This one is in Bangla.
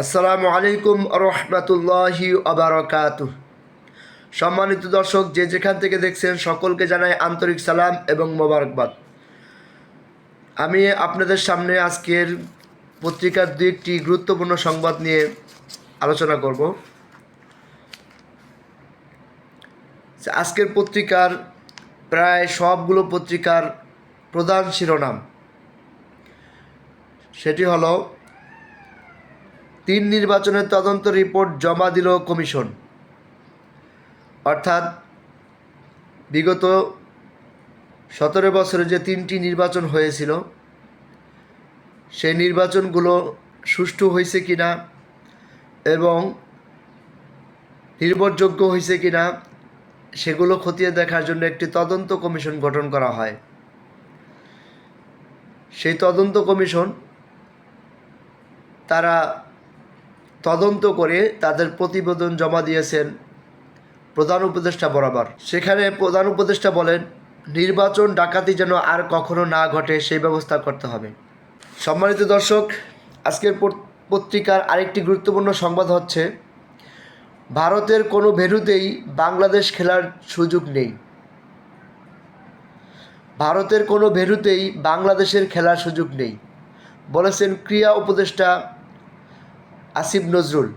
আসসালামু আলাইকুম রহমতুল্লাহি আবরকাত। সম্মানিত দর্শক, যে যেখান থেকে দেখছেন, সকলকে জানাই আন্তরিক সালাম এবং মোবারকবাদ। আমি আপনাদের সামনে আজকের পত্রিকার দু একটি গুরুত্বপূর্ণ সংবাদ নিয়ে আলোচনা করব। আজকের পত্রিকার প্রায় সবগুলো পত্রিকার প্রধান শিরোনাম। সেটি হলো তিন নির্বাচনের তদন্ত রিপোর্ট জমা দিল কমিশন। অর্থাৎ বিগত সতেরো বছরে যে তিনটি নির্বাচন হয়েছিল, সেই নির্বাচনগুলো সুষ্ঠু হয়েছে কি না এবং নির্ভরযোগ্য হয়েছে কি না সেগুলো খতিয়ে দেখার জন্য একটি তদন্ত কমিশন গঠন করা হয়। সেই তদন্ত কমিশন তারা তদন্ত করে তাদের প্রতিবেদন জমা দিয়েছেন প্রধান উপদেষ্টা বরাবর। সেখানে প্রধান উপদেষ্টা বলেন, নির্বাচন ডাকাতি যেন আর কখনো না ঘটে, সেই ব্যবস্থা করতে হবে। সম্মানিত দর্শক, আজকের পত্রিকার আরেকটি গুরুত্বপূর্ণ সংবাদ হচ্ছে, ভারতের কোনো ভেন্যুতেই বাংলাদেশ খেলার সুযোগ নেই। ভারতের কোনো ভেন্যুতেই বাংলাদেশের খেলার সুযোগ নেই, বলেছেন ক্রীড়া উপদেষ্টা আসিফ নজরুল